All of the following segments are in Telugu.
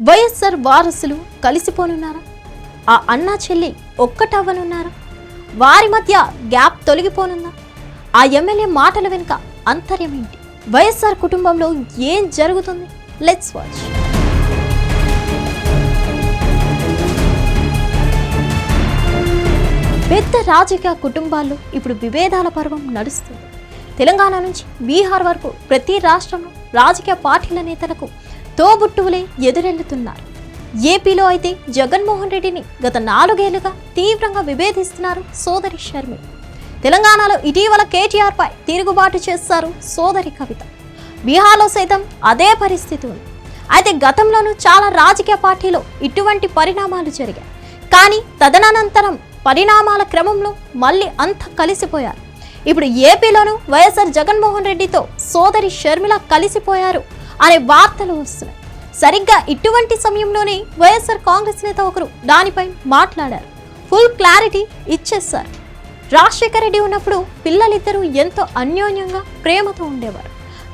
వైఎస్ఆర్ వారసులు కలిసిపోనున్నారా? ఆ అన్నా చెల్లి ఒక్కటవ్వనున్నారా? వారి మధ్య గ్యాప్ తొలగిపోనుందా? ఆ ఎమ్మెల్యే మాటల వెనుక అంతర్యం ఏంటి? వైఎస్ఆర్ కుటుంబంలో ఏం జరుగుతుంది? లెట్స్ వాచ్ పెద్ద రాజకీయ కుటుంబాల్లో ఇప్పుడు విభేదాల పర్వం నడుస్తుంది. తెలంగాణ నుంచి బీహార్ వరకు ప్రతి రాష్ట్రంలో రాజకీయ పార్టీల నేతలకు తోబుట్టువులే ఎదురెళ్ళుతున్నారు ఏపీలో అయితే జగన్మోహన్ రెడ్డిని గత నాలుగేళ్ళుగా తీవ్రంగా విభేదిస్తున్నారు సోదరి షర్మి. తెలంగాణలో ఇటీవల కేటీఆర్పై తిరుగుబాటు చేస్తారు సోదరి కవిత. బీహార్లో సైతం అదే పరిస్థితి ఉంది. అయితే గతంలోనూ చాలా రాజకీయ పార్టీలో ఇటువంటి పరిణామాలు జరిగాయి. కానీ తదనంతరం పరిణామాల క్రమంలో మళ్ళీ అంత కలిసిపోయారు. ఇప్పుడు ఏపీలోనూ వైఎస్ఆర్ జగన్మోహన్ రెడ్డితో సోదరి షర్మిల కలిసిపోయారు అనే వార్తలు వస్తున్నాయి. సరిగ్గా ఇటువంటి సమయంలోనే వైఎస్ఆర్ కాంగ్రెస్ నేత ఒకరు దానిపై మాట్లాడారు. ఫుల్ క్లారిటీ ఇచ్చేశారు. రాజశేఖర రెడ్డి ఉన్నప్పుడు పిల్లలిద్దరూ ఎంతో అన్యోన్యంగా ప్రేమతో ఉండేవారు.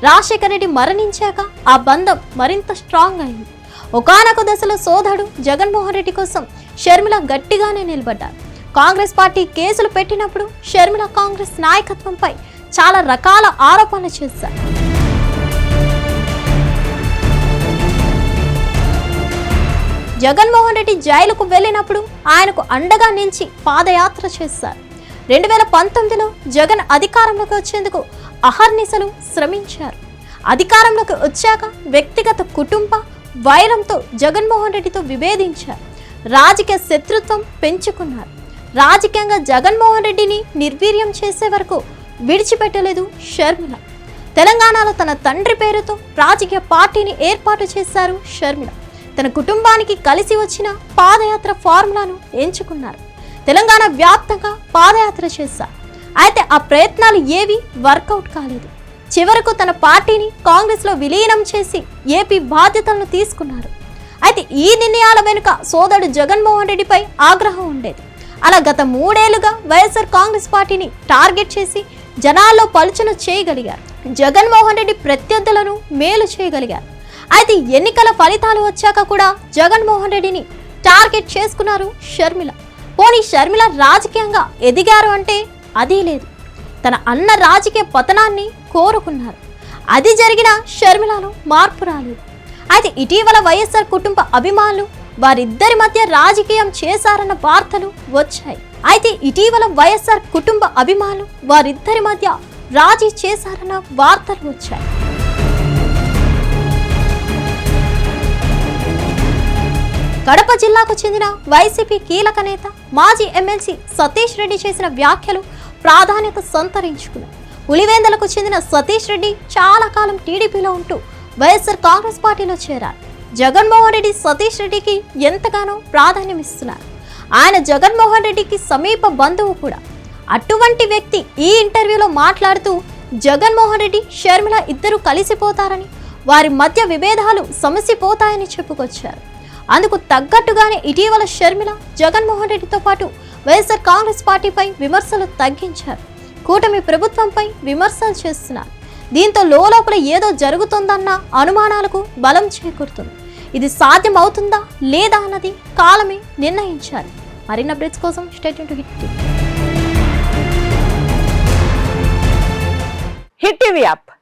రాజశేఖర రెడ్డి మరణించాక ఆ బంధం మరింత స్ట్రాంగ్ అయింది. ఒకనొక దశలో సోదరుడు జగన్మోహన్ రెడ్డి కోసం షర్మిల గట్టిగానే నిలబడ్డారు. కాంగ్రెస్ పార్టీ కేసులు పెట్టినప్పుడు షర్మిల కాంగ్రెస్ నాయకత్వంపై చాలా రకాల ఆరోపణలు చేశారు. జగన్మోహన్ రెడ్డి జైలుకు వెళ్ళినప్పుడు ఆయనకు అండగా నిలిచి పాదయాత్ర చేశారు. రెండు వేల పంతొమ్మిదిలో జగన్ అధికారంలోకి వచ్చేందుకు అహర్నిశలు శ్రమించారు. అధికారంలోకి వచ్చాక వ్యక్తిగత కుటుంబ వైరంతో జగన్మోహన్ రెడ్డితో విభేదించారు. రాజకీయ శత్రుత్వం పెంచుకున్నారు. రాజకీయంగా జగన్మోహన్ రెడ్డిని నిర్వీర్యం చేసే వరకు విడిచిపెట్టలేదు షర్మిల. తెలంగాణలో తన తండ్రి పేరుతో రాజకీయ పార్టీని ఏర్పాటు చేశారు షర్మిల. తన కుటుంబానికి కలిసి వచ్చిన పాదయాత్ర ఫార్ములాను ఎంచుకున్నారు. తెలంగాణ వ్యాప్తంగా పాదయాత్ర చేశారు. అయితే ఆ ప్రయత్నాలు ఏవి వర్కౌట్ కాలేదు. చివరకు తన పార్టీని కాంగ్రెస్లో విలీనం చేసి ఏపీ బాధ్యతలను తీసుకున్నారు. అయితే ఈ నిర్ణయాల వెనుక సోదరుడు జగన్మోహన్ రెడ్డిపై ఆగ్రహం ఉండేది. అలా గత మూడేళ్ళుగా వైఎస్ఆర్ కాంగ్రెస్ పార్టీని టార్గెట్ చేసి జనాల్లో పలుచన చేయగలిగారు. జగన్మోహన్ రెడ్డి ప్రత్యర్థులను మేలు చేయగలిగారు. అయితే ఎన్నికల ఫలితాలు వచ్చాక కూడా జగన్మోహన్ రెడ్డిని టార్గెట్ చేసుకున్నారు షర్మిల. పోనీ షర్మిల రాజకీయంగా ఎదిగారు అంటే అదీ లేదు. తన అన్న రాజకీయ పతనాన్ని కోరుకున్నారు. అది జరిగిన షర్మిలను మార్పు రాలేదు. అయితే ఇటీవల వైఎస్ఆర్ కుటుంబ అభిమానులు వారిద్దరి మధ్య రాజకీయం చేశారన్న వార్తలు వచ్చాయి. అయితే ఇటీవల వైఎస్ఆర్ కుటుంబ అభిమానులు వారిద్దరి మధ్య రాజీ చేశారన్న వార్తలు వచ్చాయి. కడప జిల్లాకు చెందిన వైసీపీ కీలక నేత మాజీ ఎమ్మెల్సీ సతీష్ రెడ్డి చేసిన వ్యాఖ్యలు ప్రాధాన్యత సంతరించుకున్నాయి. ఉలివేందలకు చెందిన సతీష్ రెడ్డి చాలా కాలం టీడీపీలో ఉంటూ వైఎస్ఆర్ కాంగ్రెస్ పార్టీలో చేరారు. జగన్మోహన్ రెడ్డి సతీష్ రెడ్డికి ఎంతగానో ప్రాధాన్యం ఇస్తున్నారు. ఆయన జగన్మోహన్ రెడ్డికి సమీప బంధువు కూడా. అటువంటి వ్యక్తి ఈ ఇంటర్వ్యూలో మాట్లాడుతూ జగన్మోహన్ రెడ్డి షర్మిల ఇద్దరు కలిసిపోతారని వారి మధ్య విభేదాలు సమసిపోతాయని చెప్పుకొచ్చారు. అందుకు తగ్గట్టుగానే ఇటీవల షర్మిల జగన్మోహన్ రెడ్డితో పాటు వైఎస్ఆర్ కాంగ్రెస్ పార్టీపై విమర్శలు తగ్గించారు. కూటమి ప్రభుత్వంపై విమర్శలు చేస్తున్నారు. దీంతో లోపల ఏదో జరుగుతుందన్న అనుమానాలకు బలం చేకూరుతుంది. ఇది సాధ్యం అవుతుందా లేదా అన్నది కాలమే నిర్ణయించాలి. మరిన్ని అప్డేట్స్ కోసం statement hit TV. Hit TV app.